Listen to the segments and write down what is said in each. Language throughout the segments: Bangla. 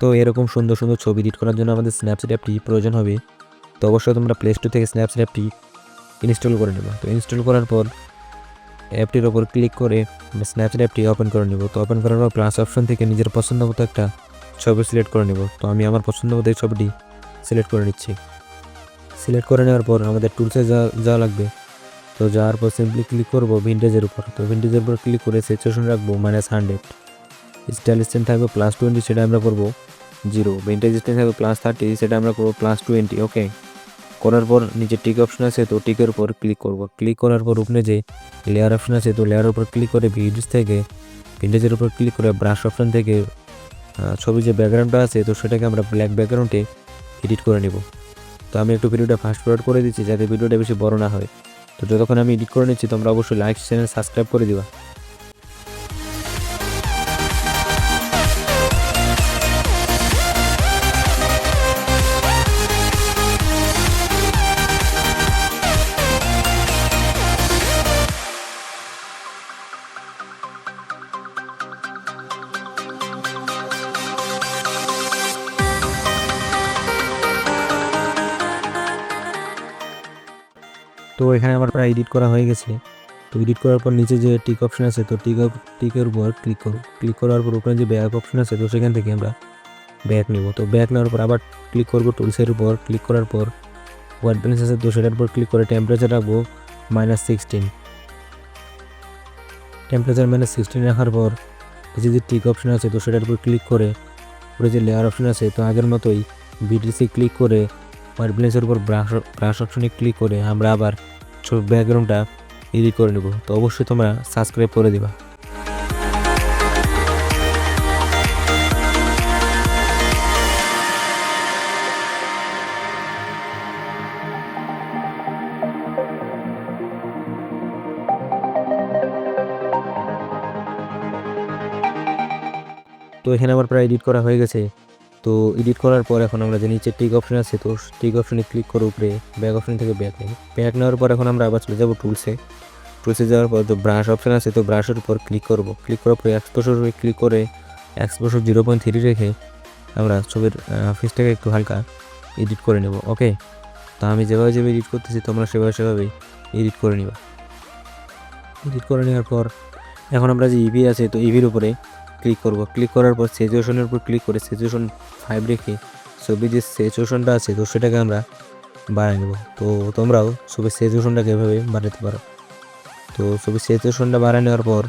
তো এরকম সুন্দর সুন্দর ছবি এডিট করার জন্য আমাদের স্ন্যাপচ্যাট অ্যাপটি প্রয়োজন হবে। তো অবশ্যই তোমরা প্লে স্টোর থেকে স্ন্যাপচ্যাট অ্যাপটি ইনস্টল করে নেবে। তো ইনস্টল করার পর অ্যাপটির ওপর ক্লিক করে স্ন্যাপচ্যাট অ্যাপটি ওপেন করে নেব। তো ওপেন করার পর প্লাস অপশন থেকে নিজের পছন্দ মতো একটা ছবি সিলেক্ট করে নেব। তো আমি আমার পছন্দ মতো এই ছবিটি সিলেক্ট করে নিচ্ছি। সিলেক্ট করে নেওয়ার পর আমাদের টুলসে যা যাওয়া লাগবে, তো যাওয়ার পর সিম্পলি ক্লিক করব ভিন্টেজের উপর। তো ভিন্টেজের উপর ক্লিক করে সিচুয়েশন রাখব মাইনাস হান্ড্রেড স্টাইল স্ট্যান্ড থাকবে প্লাস টোয়েন্টি সেটা আমরা করব জিরো ভিন্টেজ স্ট্যান্ড থাকবে প্লাস থার্টি সেটা আমরা করব প্লাস টোয়েন্টি ওকে করার পর নিচে টিক অপশন আছে, তো টিকের উপর ক্লিক করব। ক্লিক করার পর উপরে যে লেয়ার অপশন আছে, তো লেয়ারের উপর ক্লিক করে ভিডিওস থেকে ভিন্টেজের উপর ক্লিক করে ব্রাশ অপশন থেকে ছবি যে ব্যাকগ্রাউন্ডটা আছে, তো সেটাকে আমরা ব্ল্যাক ব্যাকগ্রাউন্ডে এডিট করে নিব। তো আমি একটু ভিডিওটা ফাস্ট ফরওয়ার্ড করে দিচ্ছি, যাতে ভিডিওটা বেশি বড় না হয়। তো যতক্ষণ আমি এডিট করে নিচ্ছি, তোমরা অবশ্যই লাইক চ্যানেল সাবস্ক্রাইব করে দিবা। তো এখানে আমার প্রায় এডিট করা হয়ে গেছে। তো এডিট করার পর নিচে যে টিক অপশন আছে, তো টিক টিকের উপর ক্লিক করো ক্লিক করার পর উপরে যে ব্যাক অপশন আছে, তো সেখান থেকে আমরা ব্যাক নেব। তো ব্যাক নেওয়ার পর আবার ক্লিক করব টুলসের উপর। ক্লিক করার পর হোয়াইট ব্যালেন্স আছে, তো সেটার উপর ক্লিক করে টেম্পারেচার রাখব minus sixteen temperature minus sixteen রাখার পর নিচে যে টিক অপশন আছে, তো সেটার উপর ক্লিক করে উপরে যে লেয়ার অপশন আছে, তো আগের মতোই বিটিসি ক্লিক করে হোয়াইট ব্যালেন্সের উপর ব্রাশ ব্রাশ অপশনে ক্লিক করে আমরা আবার ছবি ব্যাকগ্রাউন্ডটা এডিট করে নেব। তো অবশ্যই তোমরা সাবস্ক্রাইব করে দিবা। তো এখানে আমার প্রায় এডিট করা হয়ে গেছে। তো এডিট করার পর এখন আমরা যে নিচে টিক অপশন আছে, তো টিক অপশনে ক্লিক করে উপরে ব্যাক অপশন থেকে ব্যাক নেই। ব্যাক নেওয়ার পর এখন আমরা আবার চলে যাব টুলসে টুলসে যাওয়ার পর তো ব্রাশ অপশন আছে, তো ব্রাশের উপর ক্লিক করব। ক্লিক করার পর এক্সপোসর ক্লিক করে এক্সপোসর জিরো পয়েন্ট থ্রি রেখে আমরা ছবির ফেসটাকে একটু হালকা এডিট করে নেব ওকে তো আমি যেভাবে যেভাবে এডিট করতেছি, তোমরা সেভাবে সেভাবেই এডিট করে নিবা। এডিট করে নেওয়ার পর এখন আমরা যে ইভি আছে, তো ইভির উপরে ক্লিক করব। ক্লিক করার পর সিচুয়েশনের উপর ক্লিক করে সিচুয়েশন ফাইভ রেখে ছবি যে সিচুয়েশনটা আছে, তো সেটাকে আমরা বাড়াই নেব। তো তোমরাও ছবির সিচুয়েশনটাকে এভাবে বাড়াতে পারো। তো ছবির সিচুয়েশনটা বাড়িয়ে নেওয়ার পর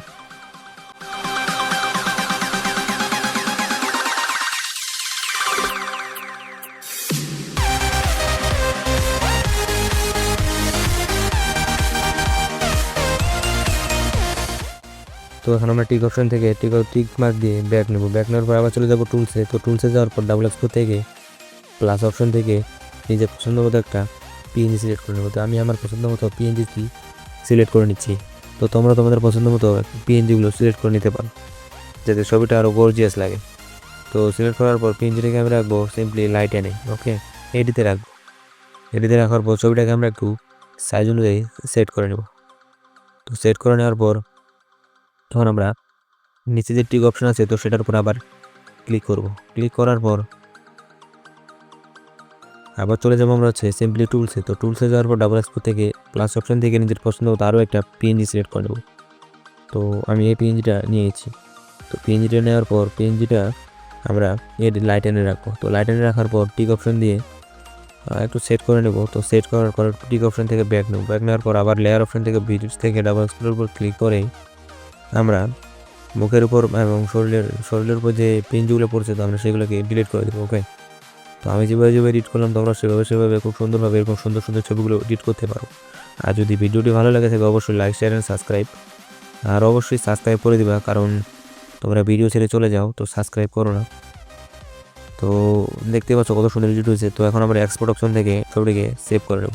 তো এখন আমরা টিক অপশন থেকে টিক টিক মার্ক দিয়ে ব্যাক নেব। ব্যাক নেওয়ার পর আবার চলে যাব টুলসে তো টুলসে যাওয়ার পর ডাবল এক্সপো থেকে প্লাস অপশন থেকে নিজের পছন্দ মতো একটা পিএনজি সিলেক্ট করে নেব। তো আমি আমার পছন্দ মতো পিএনজি সিলেক্ট করে নিচ্ছি। তো তোমরা তোমাদের পছন্দ মতো পিএনজিগুলো সিলেক্ট করে নিতে পারো, যাতে ছবিটা আরও গর্জিয়াস লাগে। তো সিলেক্ট করার পর পিএনজিটাকে আমি রাখব সিম্পলি লাইট এনে ওকে এডিতে রাখব। এডিতে রাখার পর ছবিটাকে আমরা একটু সাইজ অনুযায়ী সেট করে নেব। তো সেট করে নেওয়ার পর তখন আমরা নিচে যে টিক অপশন আছে, তো সেটার উপর আবার ক্লিক করব। ক্লিক করার পর আবার চলে যাব আমরা হচ্ছে সিম্পলি টুলসে তো টুলসে যাওয়ার পর ডাবল এক্সপো থেকে প্লাস অপশন থেকে নিজের পছন্দ মতো আরও একটা পিএনজি সিলেক্ট করে নেব। তো আমি এই পিএনজিটা নিয়েছি তো পিএনজিটা নেওয়ার পর পিএনজিটা আমরা এর লাইট এনে রাখব। তো লাইট এনে রাখার পর টিক অপশন দিয়ে একটু সেট করে নেব। তো সেট করার পর টিক অপশন থেকে ব্যাক নেব। ব্যাক নেওয়ার পর আবার লেয়ার অপশন থেকে ভিডিওস থেকে ডাবল এক্সপোর উপর ক্লিক করে আমরা মুখের উপর এবং শরীরের শরীরের উপর যে পিনগুলো পড়ছে, তো আমরা সেগুলোকে ডিলিট করে দেবো ওকে তো আমি যেভাবে যেভাবে এডিট করলাম, তোমরা সেভাবে সেভাবে খুব সুন্দরভাবে এরকম সুন্দর সুন্দর ছবিগুলো এডিট করতে পারো। আর যদি ভিডিওটি ভালো লাগে, থাকে অবশ্যই লাইক শেয়ার অ্যান্ড সাবস্ক্রাইব আর অবশ্যই সাবস্ক্রাইব করে দিবা, কারণ তোমরা ভিডিও ছেড়ে চলে যাও, তো সাবস্ক্রাইব করো না। তো দেখতে পাচ্ছ কত সুন্দর এডিট হয়েছে, তো এখন আমরা এক্সপোর্ট অপশন থেকে ছবিটিকে সেভ করে নেব।